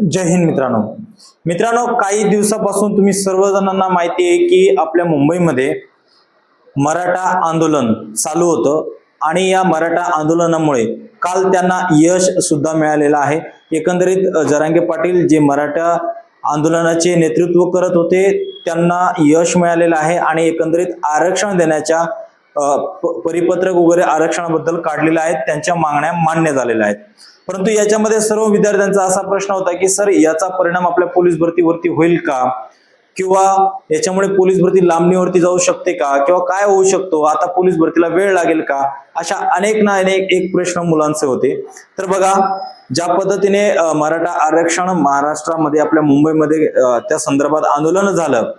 जय हिंद मित्रांनो. मित्रांनो काही दिवसापासून तुम्ही सर्वजणांना माहिती आहे की आपल्या मुंबईमध्ये मराठा आंदोलन चालू होतं आणि या मराठा आंदोलनामुळे काल त्यांना यश सुद्धा मिळालेलं आहे. एकंदरीत जरांगे पाटील जे मराठा आंदोलनाचे नेतृत्व करत होते त्यांना यश मिळालेलं आहे आणि एकंदरीत आरक्षण देण्याच्या परिपत्रक वगैरे आरक्षणाबद्दल काढलेल्या आहेत. त्यांच्या मागण्या मान्य झालेल्या आहेत. परंतु याच्यामध्ये सर्व विद्यार्थ्यांचा असा प्रश्न होता की सर याचा परिणाम आपल्या पोलीस भरतीवरती होईल का? किंवा याच्यामुळे पोलीस भरती लांबणीवरती जाऊ शकते का? किंवा काय होऊ शकतो? आता पोलीस भरतीला वेळ लागेल का? अशा अनेक ना अनेक एक प्रश्न मुलांचे होते. तर बघा ज्या पद्धतीने मराठा आरक्षण महाराष्ट्रामध्ये आपल्या मुंबईमध्ये त्या संदर्भात आंदोलन झालं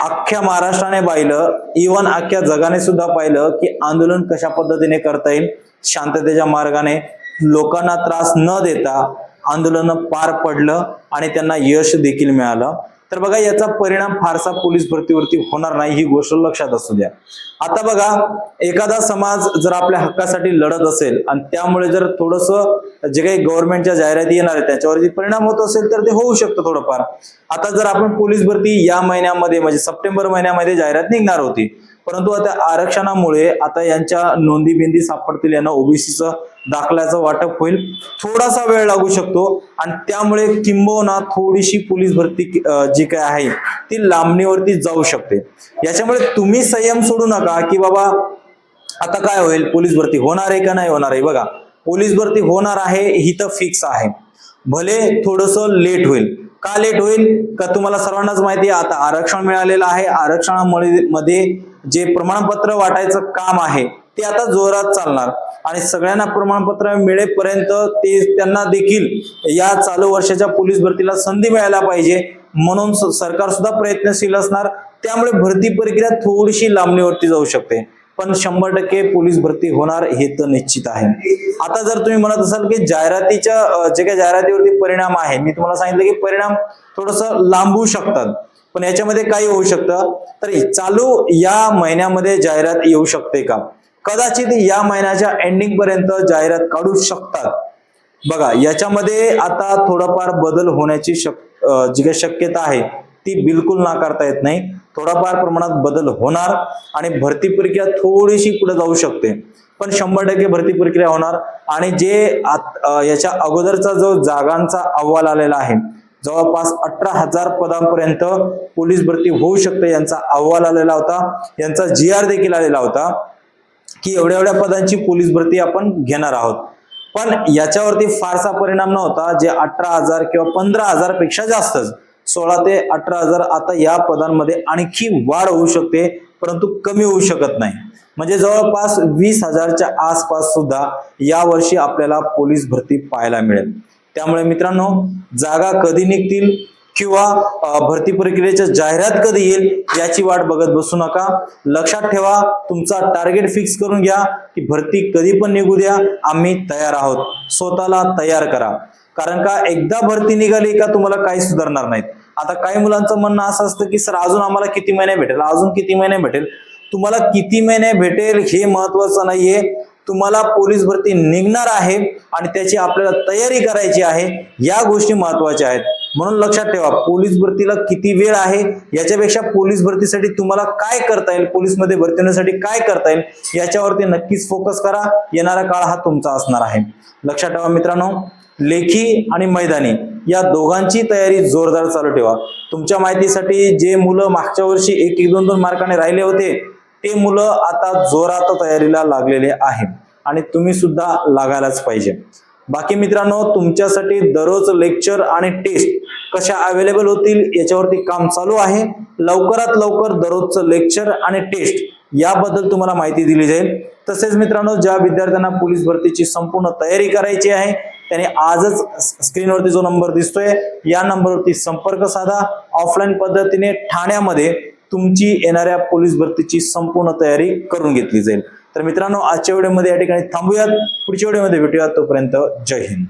अख्ख्या महाराष्ट्राने पाहिलं इवन अख्ख्या जगाने सुद्धा पाहिलं की आंदोलन कशा पद्धतीने करता येईल शांततेच्या मार्गाने लोकांना त्रास न देता आंदोलन पार पडलं आणि त्यांना यश देखील मिळालं. तर बघा याचा परिणाम फारसा पोलीस भरतीवरती होणार नाही ही गोष्ट लक्षात असू द्या. आता बघा एखादा समाज जर आपल्या हक्कासाठी लढत असेल आणि त्यामुळे जर थोडस जे काही गव्हर्नमेंटच्या जाहिराती येणार आहे त्याच्यावरती परिणाम होत असेल तर ते होऊ शकतं थोडंफार. आता जर आपण पोलीस भरती या महिन्यामध्ये म्हणजे सप्टेंबर महिन्यामध्ये जाहिरात निघणार होती परंतु आता आरक्षणामुळे आता यांच्या नोंदी बिंदी सापडतील यांना ओबीसीचं दाखल्याचं वाटप होईल. थोडासा वेळ लागू शकतो आणि त्यामुळे किंबहुना थोडीशी पोलीस भरती जी काय आहे ती लांबणीवरती जाऊ शकते. याच्यामुळे तुम्ही संयम सोडू नका की बाबा आता काय होईल पोलीस भरती होणार आहे का नाही होणार आहे? बघा पोलीस भरती होणार आहे ही तर फिक्स आहे. भले थोडस लेट होईल का लेट होईल का तुम्हाला सर्वांनाच माहिती आहे आता आरक्षण मिळालेलं आहे. आरक्षणामुळे मध्ये जे प्रमाणपत्र वाटायचं काम आहे ते आता जोरात चालणार. आणि सगळ्यांना प्रमाणपत्र मिळेपर्यंत ते त्यांना देखील या चालू वर्षाच्या पोलीस भरतीला संधी मिळायला पाहिजे. म्हणून सरकार सुद्धा प्रयत्नशील असणार. त्यामुळे भरती प्रक्रिया थोडीशी लांबणीवरती जाऊ शकते. पण शंभर टक्के पोलीस भरती होणार हे तर निश्चित आहे. आता जर तुम्ही म्हणत असाल की जाहिरातीच्या जे काही जाहिरातीवरती परिणाम आहे मी तुम्हाला सांगितलं की परिणाम थोडस लांबू शकतात पण याच्यामध्ये काय होऊ शकतं. तर चालू या महिन्यामध्ये जाहिरात येऊ शकते का? कदाचित या महिन्याच्या एंडिंग पर्यंत जाहिरात काढू शकतात. बघा याच्यामध्ये आता थोडाफार बदल होण्याची शक जी काही शक्यता आहे ती बिलकुल नाकारता येत नाही. थोडाफार प्रमाणात बदल होणार आणि भरती प्रक्रिया थोडीशी पुढे जाऊ शकते. पण शंभर टक्के भरती प्रक्रिया होणार आणि जे याच्या अगोदरचा जो जागांचा अहवाल आलेला आहे जवळपास अठरा हजार पदांपर्यंत पोलीस भरती होऊ शकते यांचा अहवाल आलेला होता. यांचा जी आर देखील आलेला होता की एवढ्या एवढ्या पदांची पोलीस भरती आपण घेणार आहोत. पण याच्यावरती फारसा परिणाम नव्हता जे अठरा हजार किंवा पंधरा हजारपेक्षा जास्तच. सोळा ते अठरा हजार आता या पदांमध्ये आणखी वाढ होऊ शकते परंतु कमी होऊ शकत नाही. म्हणजे जवळपास वीस हजारच्या आसपास सुद्धा यावर्षी आपल्याला पोलीस भरती पाहायला मिळेल. त्यामुळे मित्रांनो जागा कधी निघतील किंवा भरती प्रक्रियेच्या जाहिरात कधी येईल याची वाट बघत बसू नका. लक्षात ठेवा तुमचा टार्गेट फिक्स करून घ्या की भरती कधी पण निघू द्या. आम्ही तयार आहोत. स्वतःला तयार करा. कारण का एकदा भरती निघाली का तुम्हाला काही सुधारणार नाहीत. आता काही मुलांचं म्हणणं असं असतं की सर अजून आम्हाला किती महिने भेटेल? अजून किती महिने भेटेल? तुम्हाला किती महिने भेटेल हे महत्वाचं नाहीये. तुम्हाला पोलीस भरती निघणार आहे आणि त्याची आपल्याला तयारी करायची आहे. या गोष्टी महत्त्वाच्या आहेत. म्हणून लक्षात ठेवा पोलीस भरतीला किती वेळ आहे याच्यापेक्षा पोलीस भरतीसाठी तुम्हाला काय करता येईल पोलीसमध्ये भरती होण्यासाठी काय करता येईल याच्यावरती नक्कीच फोकस करा. येणारा काळ हा तुमचा असणार आहे. लक्षात ठेवा मित्रांनो लेखी आणि मैदानी. या दोघांची तयारी जोरदार चालू ठेवा. तुमच्या माहितीसाठी जे मुलं मागच्या वर्षी एक एक दोन दोन मार्काने राहिले होते ते मुलं आता जोरात तयारीला लागलेले आहेत आणि तुम्ही सुद्धा लागायलाच पाहिजे. बाकी मित्रांनो तुमच्यासाठी दररोज लेक्चर आणि टेस्ट कशा अवेलेबल होतील याच्यावरती काम चालू आहे. लवकरात लवकर दररोजचं लेक्चर आणि टेस्ट याबद्दल तुम्हाला माहिती दिली जाईल. तसेच मित्रांनो ज्या विद्यार्थ्यांना पोलीस भरतीची संपूर्ण तयारी करायची आहे त्याने आजच स्क्रीनवरती जो नंबर दिसतोय या नंबरवरती संपर्क साधा. ऑफलाईन पद्धतीने ठाण्यामध्ये तुमची येणाऱ्या पोलीस भरतीची संपूर्ण तयारी करून घेतली जाईल. तर मित्रांनो आजच्या व्हिडिओमध्ये या ठिकाणी थांबूयात. पुढच्या व्हिडिओमध्ये भेटूयात तोपर्यंत जय हिंद.